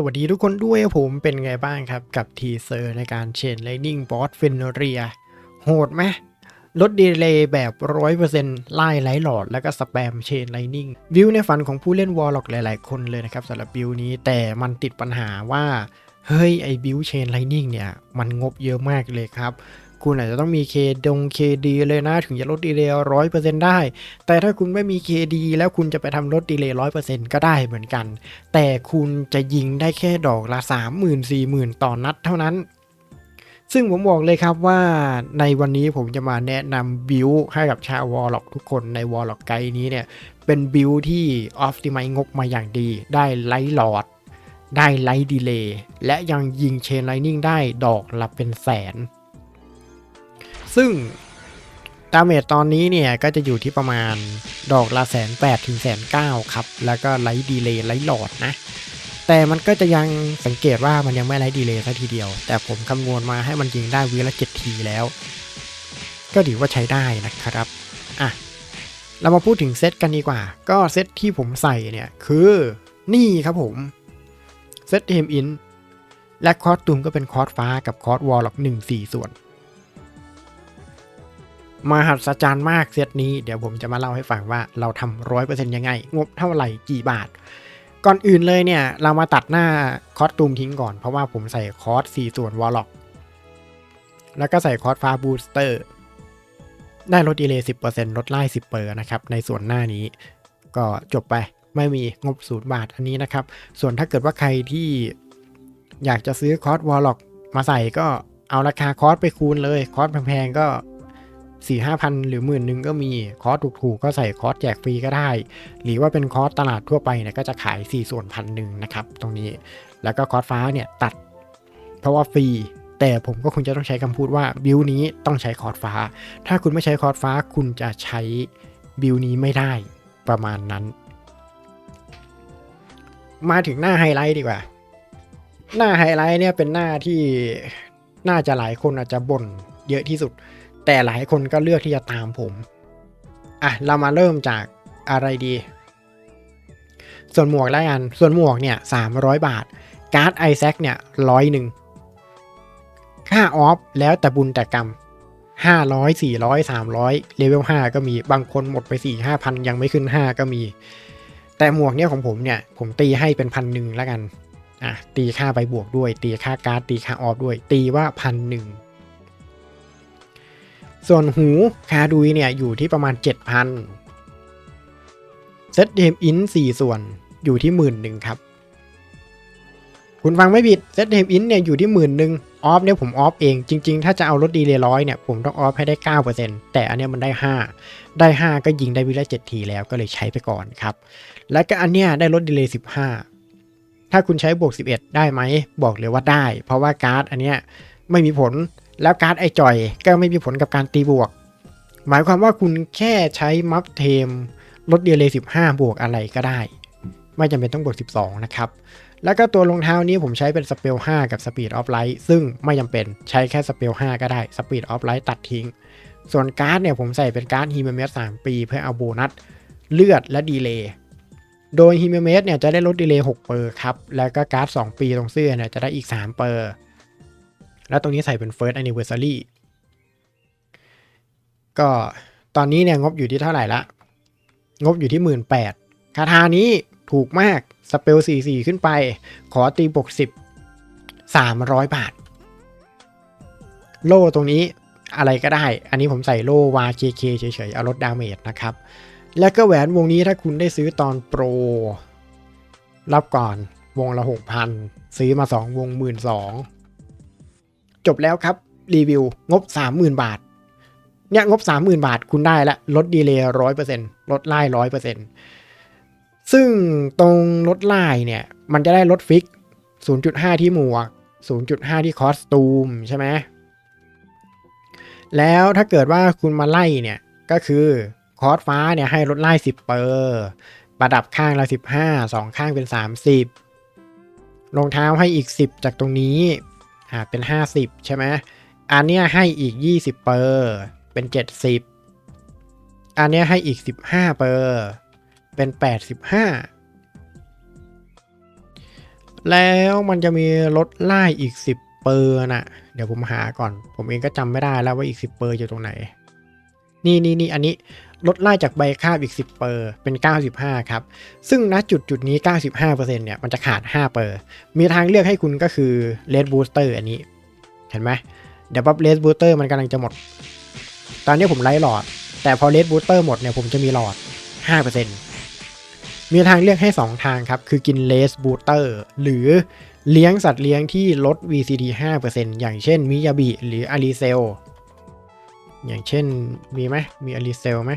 สวัสดีทุกคนด้วยผมเป็นไงบ้างครับ กับทีเซอร์ในการเชนไลนิ่งบอสเฟนเรียโหดไหมลดดีเลย์แบบ 100%ไล่ไล่หลอด แล้วก็สแปมเชนไลนิ่งวิวในฝันของผู้เล่นวอลล็อกหลายๆ คนเลยนะครับสำหรับบิวนี้แต่มันติดปัญหาว่า เฮ้ย ไอ้บิวเชนไลนิ่งเนี่ย มันงบเยอะมากเลยครับ คุณอาจจะต้องมีเคดงเคดีเลยนะถึงจะลดดีเลย์ร้อยเปอร์เซ็นต์ได้ แต่ถ้าคุณไม่มี KD แล้วคุณจะไปทำลดดีเลย์ร้อยเปอร์เซ็นต์ก็ได้เหมือนกัน แต่คุณจะยิงได้แค่ดอกละ3 0 0 0 0 4 0,000ต่อนนัดเท่านั้นซึ่งผมบอกเลยครับว่าในวันนี้ผมจะมาแนะนำบิลให้กับชาววอลล็อกทุกคนในวอลล็อกไกด์นี้เนี่ย เป็นบิลที่ออฟติไมงบมาอย่างดี ได้ไลท์หลอด ได้ไลท์ดีเลย์และยังยิงเชนไลนิ่งได้ดอกละเป็นแสน ซึ่งดาเมจตอนนี้เนี่ยก็จะอยู่ที่ประมาณดอกละแสนแปดถึงแสนเก้าครับ แล้วก็ไลท์ดีเลย์ไลท์หลอดนะ แต่มันก็จะยังสังเกตว่ามันยังไม่ไลท์ดีเลย์ซะทีเดียว แต่ผมคำนวณมาให้มันยิงได้วีละเจ็ดทีแล้ว ก็ถือว่าใช้ได้นะครับ อะ เรามาพูดถึงเซตกันดีกว่า ก็เซตที่ผมใส่เนี่ยคือนี่ครับผม เซตเทมอินและคอร์สตูมก็เป็นคอร์สฟ้ากับคอร์สวอลล็อกหนึ่งสี่ส่วน มหัศจรรย์มากเซตนี้เดี๋ยวผมจะมาเล่าให้ฟังว่าเราทำร้อยเปอร์เซ็นต์ยังไง งบเท่าไหร่กี่บาท ก่อนอื่นเลยเนี่ย เรามาตัดหน้าคอสตูมทิ้งก่อนเพราะว่าผมใส่คอร์ส4ส่วนวอลล็อกแล้วก็ใส่คอร์สฟ้าบูสเตอร์ได้ลดดีเลย์10%ลดไล่10เปอร์นะครับ ในส่วนหน้านี้ก็จบไปไม่มีงบศูนย์บาทอันนี้นะครับ ส่วนถ้าเกิดว่าใครที่อยากจะซื้อคอร์สวอลล็อกมาใส่ก็เอาราคาคอร์สไปคูณเลย คอร์สแพงๆก็ สี่ห้าพันหรือหมื่นหนึ่งก็มีคอร์สถูกๆ ก็ใส่คอร์สแจกฟรีก็ได้ หรือว่าเป็นคอร์สตลาดทั่วไปเนี่ยก็จะขาย 4 ส่วนพันหนึ่งนะครับตรงนี้แล้วก็คอร์สฟ้าเนี่ยตัด เพราะว่าฟรีแต่ผมก็คงจะต้องใช้คำพูดว่าบิลนี้ต้องใช้คอร์สฟ้า ถ้าคุณไม่ใช้คอร์สฟ้าคุณจะใช้บิลนี้ไม่ได้ประมาณนั้น มาถึงหน้าไฮไลท์ดีกว่า หน้าไฮไลท์เนี่ยเป็นหน้าที่น่าจะหลายคนอาจจะบ่นเยอะที่สุด แต่หลายคนก็เลือกที่จะตามผม อะ เรามาเริ่มจากอะไรดี ส่วนหมวกแล้วกัน ส่วนหมวกเนี่ยสามร้อยบาท การ์ดไอแซคเนี่ยร้อยหนึ่ง ค่าออฟแล้วแต่บุญแต่กรรมห้าร้อยสี่ร้อยสามร้อยเลเวลห้าก็มี บางคนหมดไปสี่ห้าพันยังไม่ขึ้นห้าก็มี แต่หมวกเนี่ยของผมเนี่ย ผมตีให้เป็นพันหนึ่งแล้วกัน อะ ตีค่าใบบวกด้วย ตีค่าการ์ด ตีค่าออฟด้วย ตีว่าพันหนึ่ง ส่วนหูคาดุยเนี่ยอยู่ที่ประมาณ 7,000เซตเทมอิน4ส่วนอยู่ที่หมื่นหนึ่งครับ คุณฟังไม่ผิดเซตเทมอินเนี่ยอยู่ที่หมื่นหนึ่งออฟเนี่ยผมออฟเองจริง ๆ ถ้าจะเอาลดดีเลยร้อยเนี่ยผมต้องออฟให้ได้ 9%แต่อันเนี้ยมันได้ 5 ได้ 5 ก็ยิงได้วิละ7ทีแล้วก็เลยใช้ไปก่อนครับ แล้วก็อันเนี้ยได้ลดดีเลย 15 ถ้าคุณใช้บวก 11 ได้ไหม บอกเลยว่าได้ เพราะว่าการ์ดอันเนี้ยไม่มีผล แล้วการ์ดไอจอยก็ไม่มีผลกับการตีบวก หมายความว่าคุณแค่ใช้มัฟเทมลดเดียเลย15 บวกอะไรก็ได้ ไม่จำเป็นต้องบวก 12 นะครับ แล้วก็ตัวรองเท้านี้ผมใช้เป็นสเปล5 กับสปีดออฟไลท์ซึ่งไม่จำเป็นใช้แค่สเปล5 ก็ได้สปีดออฟไลท์ตัดทิ้ง ส่วนการ์ดเนี่ยผมใส่เป็นการ์ดฮีเมเมส3ปี เพื่อเอาโบนัสเลือดและดีเลย์โดยฮีเมเมสเนี่ยจะได้ลดดีเลย์6เปอร์ครับ แล้วก็การ์ด2ปีตรงเสื้อเนี่ยจะได้อีก3เปอร์ แล้วตรงนี้ใส่เป็น first anniversary ก็ตอนนี้เนี่ยงบอยู่ที่เท่าไหร่ละ งบอยู่ที่หมื่นแปดคาถานี้ถูกมาก สเปล 4 4 ขึ้นไป ขอตีบวก10 300 บาท โล่ตรงนี้อะไรก็ได้ อันนี้ผมใส่โล่วา KK เฉยๆ เอาลดดาเมจนะครับ แล้วก็แหวนวงนี้ถ้าคุณได้ซื้อตอนโปร รับก่อนวงละ 6,000 ซื้อมา 2 วง 1 2 0 0 จบแล้วครับ รีวิวงบ 30,000 บาท เนี่ยงบ 30,000 บาทคุณได้ละลดดีเลย์ร้อยเปอร์เซ็นต์ลดไล่ร้อยเปอร์เซ็นต์ซึ่งตรงลดไล่เนี่ย มันจะได้ลดฟิก 0.5 ที่หมวก 0.5 ที่คอสตูมใช่ไหมแล้วถ้าเกิดว่าคุณมาไล่เนี่ย ก็คือคอสฟ้าเนี่ยให้ลดไล่ 10 เปอร์ประดับข้างละ 15 2 ข้างเป็น 30รองเท้าให้อีก 10 จากตรงนี้ อ่าเป็น 50 ใช่ไหมอันเนี้ยให้อีก 20 เปอร์เป็น 70 อันเนี้ยให้อีก 15 เปอร์เป็น 85 แล้วมันจะมีลดไล่อีก 10 เปอร์น่ะเดี๋ยวผมหาก่อน ผมเองก็จำไม่ได้แล้วว่าอีก 10 เปอร์อยู่ตรงไหน นี่นี่นี่อันนี้ ลดไล่จากใบคาบอีก 10เปอร์เป็น 95 ครับ ซึ่งณจุดจุดนี้ 95%เนี่ยมันจะขาด 5 เปอร์มีทางเลือกให้คุณก็คือเลดบูสเตอร์อันนี้ เห็นไหมเดี๋ยวปั๊บเลดบูสเตอร์มันกำลังจะหมด ตอนนี้ผมไล่หลอด แต่พอเลดบูสเตอร์หมดเนี่ยผมจะมีหลอด 5%มีทางเลือกให้ 2 ทางครับ คือกินเลสบูสเตอร์หรือเลี้ยงสัตว์เลี้ยงที่ลด VCD 5%อย่างเช่นมิยาบิหรืออาริเซล อย่างเช่นมีไหมมีอาริเซลไหม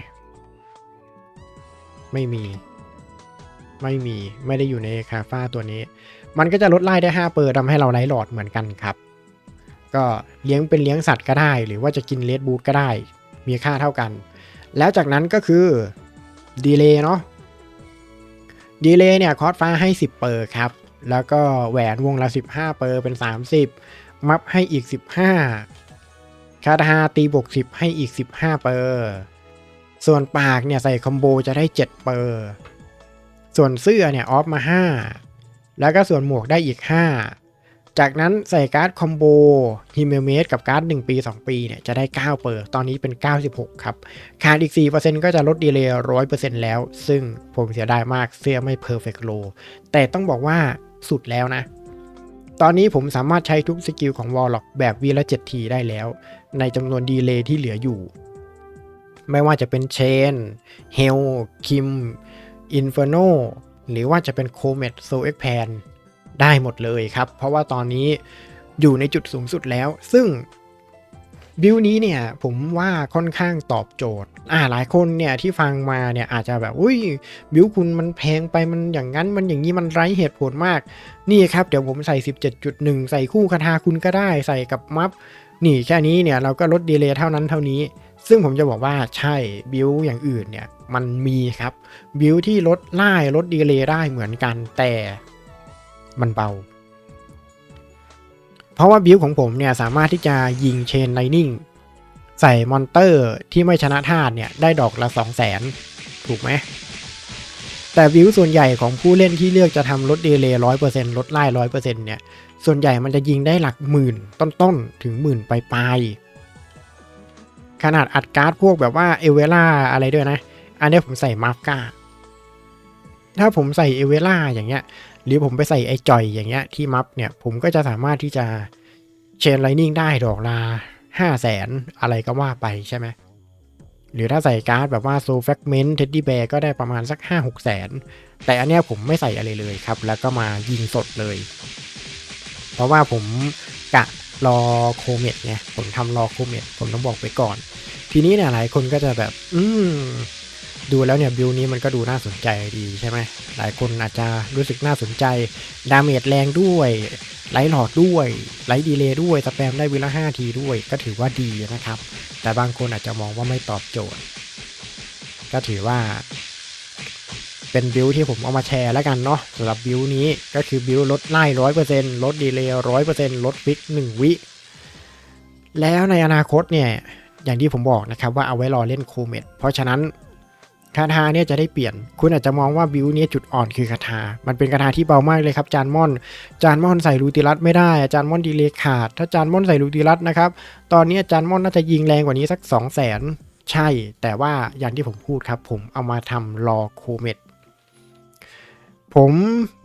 ไม่มี ไม่มีไม่ได้อยู่ในคาฟ้าตัวนี้ มันก็จะลดไล่ได้ 5 เปอร์ทำให้เราไร้หลอดเหมือนกันครับ ก็เลี้ยงเป็นเลี้ยงสัตว์ก็ได้ หรือว่าจะกินเลดบูทก็ได้ มีค่าเท่ากัน แล้วจากนั้นก็คือดีเลย์เนาะดีเลย์เนี่ยคอสฟ้าให้ 10 เปอร์ครับ แล้วก็แหวนวงละ 15 เปอร์เป็น 30 มัฟให้อีก 15 คาทาตีบวก10 ให้อีก 15 เปอร์ ส่วนปากเนี่ยใส่คอมโบจะได้ 7 เปอร์ ส่วนเสื้อเนี่ยออฟมา 5 แล้วก็ส่วนหมวกได้อีก 5 จากนั้นใส่การ์ดคอมโบฮิเมเมสกับการ์ด 1 ปี 2 ปีเนี่ยจะได้ 9 เปอร์ ตอนนี้เป็น 96 ครับ ขาดอีก 4%ก็จะลดดีเลย์100%แล้ว ซึ่งผมเสียดายมากเสื้อไม่เพอร์เฟกโลแต่ต้องบอกว่าสุดแล้วนะตอนนี้ผมสามารถใช้ทุกสกิลของวอลล็อกแบบวีละ 7 ทีได้แล้ว ในจำนวนดีเลย์ที่เหลืออยู่ ไม่ว่าจะเป็นเชนเฮลคิมอินเฟอร์โนหรือว่าจะเป็นโคเมตโซเอ็กแพนได้หมดเลยครับ เพราะว่าตอนนี้อยู่ในจุดสูงสุดแล้ว ซึ่งบิลนี้เนี่ยผมว่าค่อนข้างตอบโจทย์ อ่าหลายคนเนี่ยที่ฟังมาเนี่ยอาจจะแบบอุ้ยบิลคุณมันแพงไปมันอย่างนั้นมันอย่างนี้มันไร้เหตุผลมาก นี่ครับ เดี๋ยวผมใส่ 17.1 ใส่คู่คาทาคุณก็ได้ ใส่กับมัฟ นี่แค่นี้เนี่ยเราก็ลดดีเลย์เท่านั้นเท่านี้ ซึ่งผมจะบอกว่าใช่บิลอย่างอื่นเนี่ยมันมีครับบิลที่ลดไล่ลดดีเลย์ได้เหมือนกันแต่มันเบา เพราะว่าบิลของผมเนี่ยสามารถที่จะยิงเชนไลนิ่งใส่มอนเตอร์ที่ไม่ชนะธาตุเนี่ยได้ดอกละ 2 0 0 0 0 0ถูกไหมแต่บิลส่วนใหญ่ของผู้เล่นที่เลือกจะทำลดดีเลย์ร้อยเปอร์เซ็นต์ลดไล่ร้อยเปอร์เซ็นต์เนี่ย ส่วนใหญ่มันจะยิงได้หลักหมื่นต้นๆ ถึงหมื่นปลายๆขนาดอัดการ์ดพวกแบบว่าเอเวล่าอะไรด้วยนะ อันนี้ผมใส่มาร์ก้าถ้าผมใส่เอเวล่าอย่างเงี้ย หรือผมไปใส่ไอจอยอย่างเงี้ยที่มัฟเนี่ย ผมก็จะสามารถที่จะเชนไลนิ่งได้ดอกละห้าแสนอะไรก็ว่าไปใช่ไหมหรือถ้าใส่การ์ดแบบว่าโซแฟกเมนต์เท็ดดี้แบร์ก็ได้ประมาณสัก 5 6 แสน แต่อันเนี้ยผมไม่ใส่อะไรเลยครับ แล้วก็มายิงสดเลย ราะว่าผมกะรอโคเมดไงผมทำรอโคเมดผมต้องบอกไปก่อน ทีนี้เนี่ยหลายคนก็จะแบบ อืมดูแล้วเนี่ยบิลนี้มันก็ดูน่าสนใจดีใช่ไหมหลายคนอาจจะรู้สึกน่าสนใจ ดาเมจแรงด้วยไลท์หลอดด้วยไลท์ดีเลย์ด้วยสแปมได้วิลละ5ทีด้วย ก็ถือว่าดีนะครับ แต่บางคนอาจจะมองว่าไม่ตอบโจทย์ ก็ถือว่า เป็นบิลที่ผมเอามาแชร์แล้วกันเนาะสำหรับบิลนี้ก็คือบิลลดไล่ร้อยเปอร์เซ็นต์ลดดีเลย์ร้อยเปอร์เซ็นต์ลดฟิกหนึ่งวิ แล้วในอนาคตเนี่ย อย่างที่ผมบอกนะครับว่าเอาไว้รอเล่นโคเมดเพราะฉะนั้นคาถาเนี่ยจะได้เปลี่ยน คุณอาจจะมองว่าบิวเนี่ยจุดอ่อนคือคาถา มันเป็นคาถาที่เบามากเลยครับ จานม่อน จานม่อนใส่ลูติรัตไม่ได้ จานม่อนดีเลย์ขาด ถ้าจานม่อนใส่ลูติรัตนะครับ ตอนนี้จานม่อนน่าจะยิงแรงกว่านี้สัก 2 0 0 0 0 0ใช่ แต่ว่าอย่างที่ผมพูดครับ ผมเอามาทำรอโคเมด ผม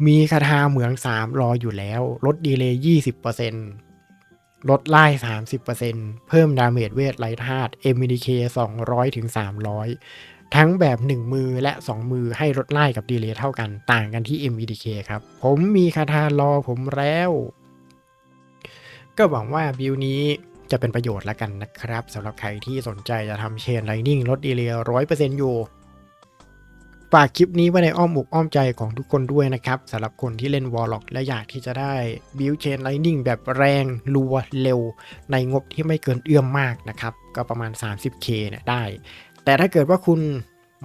มีคาถาเหมือง3รออยู่แล้ว ลดดีเลย์20%ลดไล่30%เพิ่มดาเมจเวทไลท์ธาตุ MDK 200ถึง300ทั้งแบบ1มือและ2มือให้ลดไล่กับดีเลย์เท่ากันต่างกันที่ MDK ครับ ผมมีคาถารอผมแล้ว ก็หวังว่าบิวนี้จะเป็นประโยชน์แล้วกันนะครับสำหรับใครที่สนใจจะทำเชนไลนิ่งลดดีเลย์ร้อยเปอร์เซ็นต์อยู่ ฝากคลิปนี้ไว้ในอ้อมอกอ้อมใจของทุกคนด้วยนะครับสำหรับคนที่เล่นวอลล็อกและอยากที่จะได้บิวเชนไลนิ่งแบบแรงรัวเร็ว ในงบที่ไม่เกินเอื้อมมากนะครับ ก็ประมาณ 30k เนี่ยได้ แต่ถ้าเกิดว่าคุณ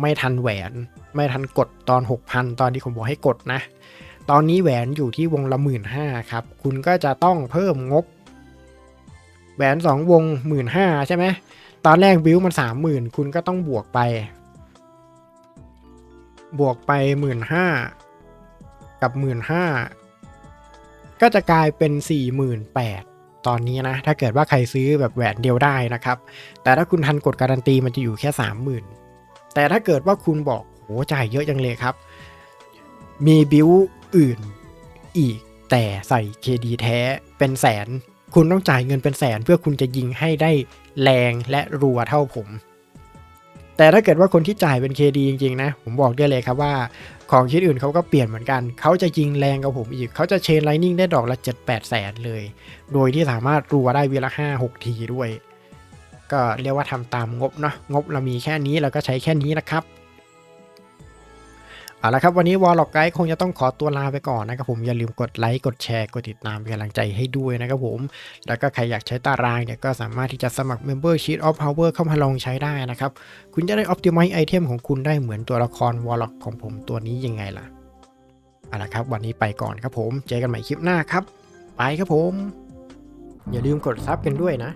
ไม่ทันแหวน ไม่ทันกดตอน 6,000 ตอนที่ผมบอกให้กดนะ ตอนนี้แหวนอยู่ที่วงละหมื่นห้าครับ คุณก็จะต้องเพิ่มงบ แหวน 2 วงหมื่นห้าใช่ไหมตอนแรกบิวมันสามหมื่นคุณก็ต้องบวกไป บวกไปหมื่นห้ากับหมื่นห้าก็จะกลายเป็น48,000ตอนนี้นะ ถ้าเกิดว่าใครซื้อแบบแหวนเดียวได้นะครับ แต่ถ้าคุณทันกดการันตีมันจะอยู่แค่30,000แต่ถ้าเกิดว่าคุณบอกโหจ่ายเยอะจังเลยครับ มีบิวอื่นอีกแต่ใส่ KD แท้เป็นแสน คุณต้องจ่ายเงินเป็นแสนเพื่อคุณจะยิงให้ได้แรงและรัวเท่าผม แต่ถ้าเกิดว่าคนที่จ่ายเป็น KD จริงๆนะ ผมบอกได้เลยครับว่าของชิ้นอื่นเขาก็เปลี่ยนเหมือนกัน เขาจะยิงแรงกับผมอีก เขาจะเชนไลนิ่งได้ดอกละ 7-8 แสนเลย โดยที่สามารถรัวได้วีละ 5 6 ทีด้วย ก็เรียกว่าทำตามงบเนาะงบเรามีแค่นี้เราก็ใช้แค่นี้นะครับ เอาละครับวันนี้วอลล็อกไกด์คงจะต้องขอตัวลาไปก่อนนะครับผมอย่าลืมกดไลค์กดแชร์กดติดตามเป็นกำลังใจให้ด้วยนะครับผม แล้วก็ใครอยากใช้ตารางเนี่ยก็สามารถที่จะสมัคร Member Sheet of Power เข้ามาลองใช้ได้นะครับ คุณจะได้ Optimize ไอเทมของคุณได้เหมือนตัวละครวอลล็อกของผมตัวนี้ยังไงล่ะเอาละครับ วันนี้ไปก่อนครับผมเจอกันใหม่คลิปหน้าครับ ไปครับผม อย่าลืมกดซับกันด้วยนะ